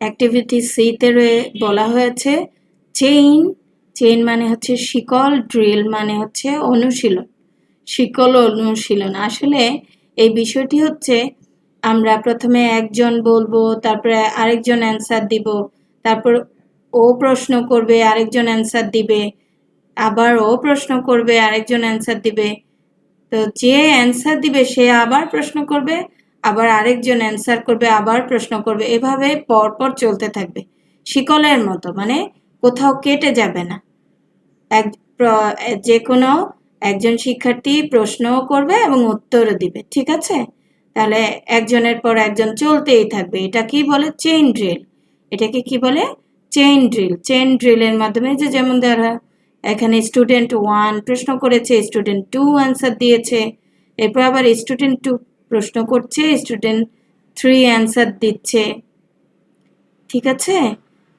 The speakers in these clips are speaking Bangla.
অ্যাক্টিভিটি সিতে রয়ে বলা হয়েছে চেইন চেইন মানে হচ্ছে শিকল ড্রিল মানে হচ্ছে অনুশীলন, শিকল অনুশীলন। আসলে এই বিষয়টি হচ্ছে আমরা প্রথমে একজন বলব, তারপরে আরেকজন অ্যান্সার দিব, তারপর ও প্রশ্ন করবে, আরেকজন অ্যান্সার দিবে, আবার ও প্রশ্ন করবে, আরেকজন অ্যান্সার দিবে। তো যে অ্যান্সার দিবে, সে আবার প্রশ্ন করবে আবার আরেকজন অ্যান্সার করবে, আবার প্রশ্ন করবে। এভাবে পরপর চলতে থাকবে। শিকলের মতো মানে কোথাও কেটে যাবে না। এক যে কোনো একজন শিক্ষার্থী প্রশ্নও করবে এবং উত্তরও দিবে, ঠিক আছে? তাহলে একজনের পর একজন চলতেই থাকবে। এটা কি বলে? চেইন ড্রিল এটাকে কি বলে? চেইন ড্রিল চেইন ড্রিলের মাধ্যমে যে যেমন ধরা, এখানে স্টুডেন্ট ওয়ান প্রশ্ন করেছে স্টুডেন্ট টু অ্যান্সার দিয়েছে, এরপর আবার স্টুডেন্ট টু প্রশ্ন করছে স্টুডেন্ট থ্রি অ্যান্সার দিচ্ছে। ঠিক আছে?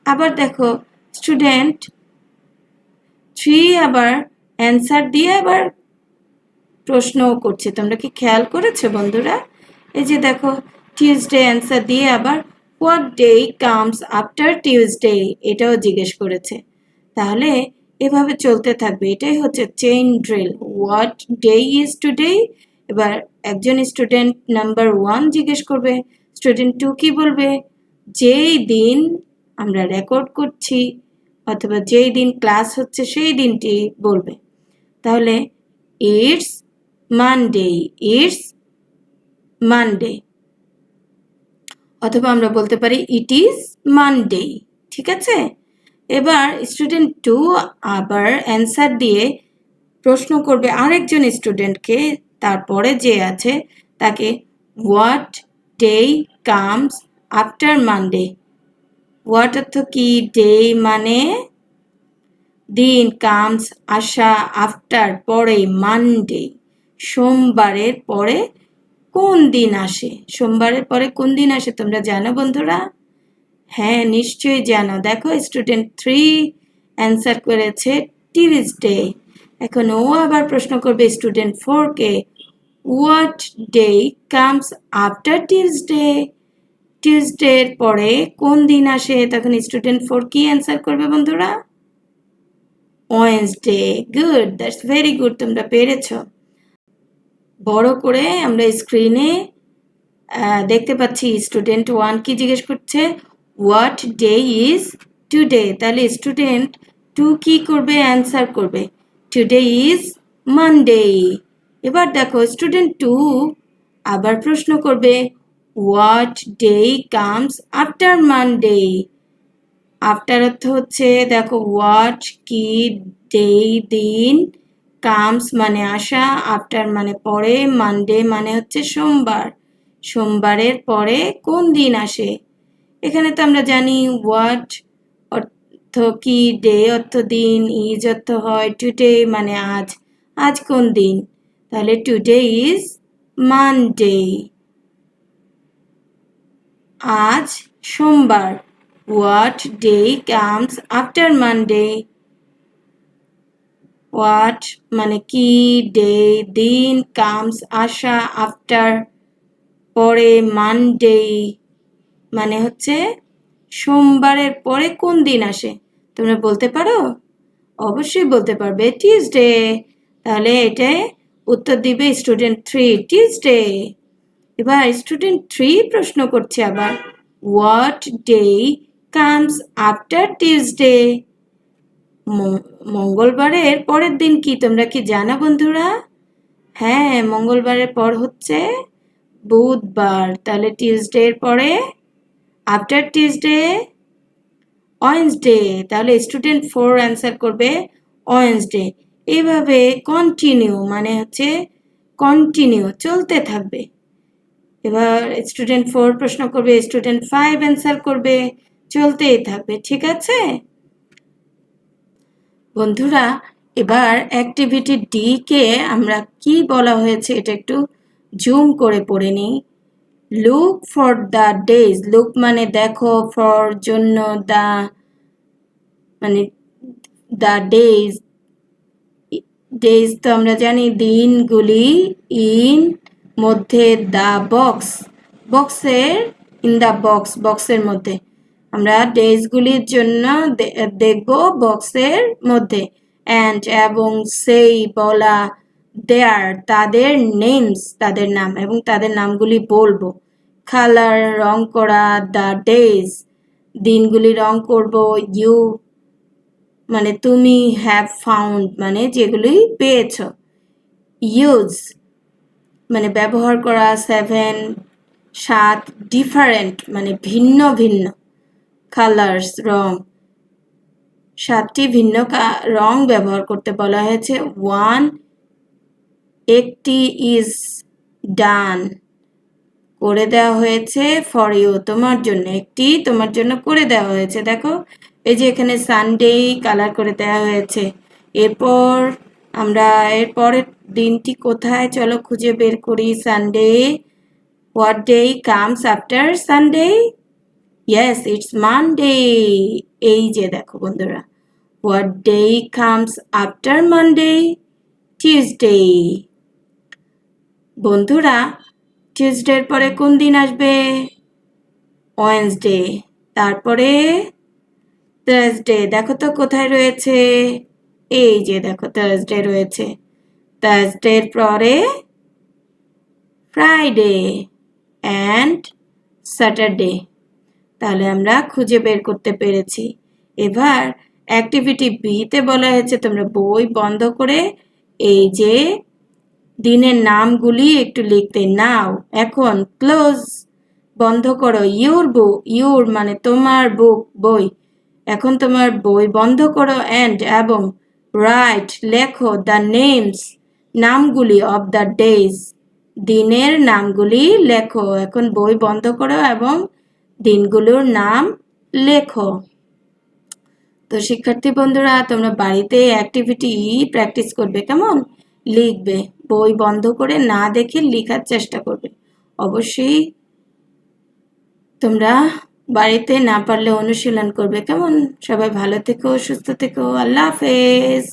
আবার দেখো স্টুডেন্ট থ্রি আবার অ্যান্সার দিয়ে আবার প্রশ্নও করছে। তোমরা কি খেয়াল করেছ বন্ধুরা? এই যে দেখো টিউসডে অ্যান্সার দিয়ে আবার what day comes after Tuesday এটাও জিজ্ঞেস করেছে। তাহলে এভাবে চলতে থাকবে। এটাই হচ্ছে chain drill what day is today এবার একজন স্টুডেন্ট নাম্বার ওয়ান জিজ্ঞেস করবে স্টুডেন্ট টু কি বলবে? যেই দিন আমরা রেকর্ড করছি অথবা যেই দিন ক্লাস হচ্ছে সেই দিনটি বলবে। তাহলে ইটস মানডে ইটস মানডে অথবা আমরা বলতে পারি ইট ইজ মানডে ঠিক আছে? এবার স্টুডেন্ট টু আবার অ্যান্সার দিয়ে প্রশ্ন করবে আরেকজন স্টুডেন্টকে তারপরে যে আছে তাকে what day comes after Monday what অর্থ কি ডে মানে? দিন কামস আসা আফটার পরে মানডে সোমবারের পরে কোন দিন আসে? সোমবারের পরে কোন দিন আসে তোমরা জানো বন্ধুরা? হ্যাঁ নিশ্চয়ই জানো। দেখো স্টুডেন্ট থ্রি অ্যান্সার করেছে টিউজডে এখন ও আবার প্রশ্ন করবে স্টুডেন্ট ফোরকে what day comes after Tuesday টিউজডের পরে কোন দিন আসে? তখন স্টুডেন্ট ফোর কি অ্যান্সার করবে বন্ধুরা? Wednesday good that's very good তোমরা পেরেছ। বড় করে আমরা স্ক্রিনে দেখতে পাচ্ছি স্টুডেন্ট ওয়ান কি জিজ্ঞেস করছে হোয়াট ডে ইজ টুডে তাহলে স্টুডেন্ট টু কি করবে? অ্যান্সার করবে। টুডে ইজ মানডে এবার দেখো স্টুডেন্ট টু আবার প্রশ্ন করবে what day comes after Monday after অর্থ হচ্ছে, দেখো হোয়াট কি ডে দিন? কামস মানে আসা আফটার মানে পরে মানডে মানে হচ্ছে সোমবার। সোমবারের পরে কোন দিন আসে? এখানে তো আমরা জানি হোয়াট অর্থ কি ডে? অর্থ দিন, ইজ অর্থ হয় টুডে মানে আজ। আজ কোন দিন? তাহলে টুডে ইজ মানডে। আজ সোমবার। What day comes after Monday? What মানে কি ডে? দিন কামস আসা আফটার পরে মানডে। মানে হচ্ছে সোমবারের পরে কোন দিন আসে? তোমরা বলতে পারো? অবশ্যই বলতে পারবে টিউসডে তাহলে এটাই উত্তর দিবে স্টুডেন্ট থ্রি টিউসডে এবার স্টুডেন্ট থ্রি প্রশ্ন করছে আবার। What day comes after Tuesday মঙ্গলবারের পরের দিন কি তোমরা কি জানা বন্ধুরা? হ্যাঁ মঙ্গলবারের পর হচ্ছে বুধবার। তাহলে টিউসডের পরে আফটার টিউসডে ওয়েন্সডে তাহলে স্টুডেন্ট ফোর অ্যান্সার করবে ওয়েন্সডে এইভাবে কন্টিনিউ মানে হচ্ছে কন্টিনিউ চলতে থাকবে। এবার স্টুডেন্ট ফোর প্রশ্ন করবে স্টুডেন্ট ফাইভ অ্যান্সার করবে, চলতেই থাকবে, ঠিক আছে? বন্ধুরা, এবার অ্যাক্টিভিটি ডি কে আমরা কি বলা হয়েছে এটা একটু জুম করে পড়ে নিই। Look for the days look মানে দেখো ফর জন্য দ্য মানে দ্য ডেজ ডেজ তো আমরা জানি, দিনগুলি ইন মধ্যে দ্য বক্স বক্সের ইন দ্য বক্স বক্সের মধ্যে। আমরা ডেজগুলির জন্য দেখব বক্সের মধ্যে। অ্যান্ড এবং সেই বলা দেয়ার তাদের নেমস তাদের নাম, এবং তাদের নামগুলি বলব। কালার রং করা দ্য ডেজ দিনগুলি রং করব ইউ মানে তুমি হ্যাভ ফাউন্ড মানে যেগুলি পেয়েছ। ইউজ মানে ব্যবহার করা সেভেন সাত ডিফারেন্ট মানে ভিন্ন ভিন্ন। কালার্স রং। সাতটি ভিন্ন রং ব্যবহার করতে বলা হয়েছে। ওয়ান একটি ইজ ডান করে দেওয়া হয়েছে ফর ইউ তোমার জন্য। একটি তোমার জন্য করে দেওয়া হয়েছে। দেখো, এই যে এখানে সানডে কালার করে দেওয়া হয়েছে। এরপর আমরা এর পরের দিনটি কোথায়? চলো খুঁজে বের করি। Sunday what day comes after Sunday yes it's Monday এই যে দেখো বন্ধুরা what day comes after Monday Tuesday বন্ধুরা টিউসডের পরে কোন দিন আসবে? ওয়েন্সডে তারপরে থার্সডে দেখো তো কোথায় রয়েছে। এই যে দেখো থার্সডে রয়েছে। থার্সডের পরে ফ্রাইডে অ্যান্ড স্যাটারডে তাহলে আমরা খুঁজে বের করতে পেরেছি। এবার অ্যাক্টিভিটি বিতে বলা হয়েছে, তোমরা বই বন্ধ করে এই যে দিনের নামগুলি একটু লিখতে নাও। এখন ক্লোজ, বন্ধ করো। ইউর বুক ইউর মানে তোমার বুক, বই। এখন তোমার বই বন্ধ করো অ্যান্ড এবং রাইট লেখো দ্য নেমস নামগুলি অব দ্য ডেজ দিনের নামগুলি লেখো। এখন বই বন্ধ করো এবং দিনগুলোর নাম লেখো। তো শিক্ষার্থী বন্ধুরা, তোমরা বাড়িতে অ্যাক্টিভিটি প্র্যাকটিস করবে, কেমন? লিখবে, বই বন্ধ করে না দেখে লেখার চেষ্টা করবে। অবশ্যই তোমরা বাড়িতে না পারলে অনুশীলন করবে। কেমন? সবাই ভালো থেকো, সুস্থ থেকো। আল্লাহ হাফেজ।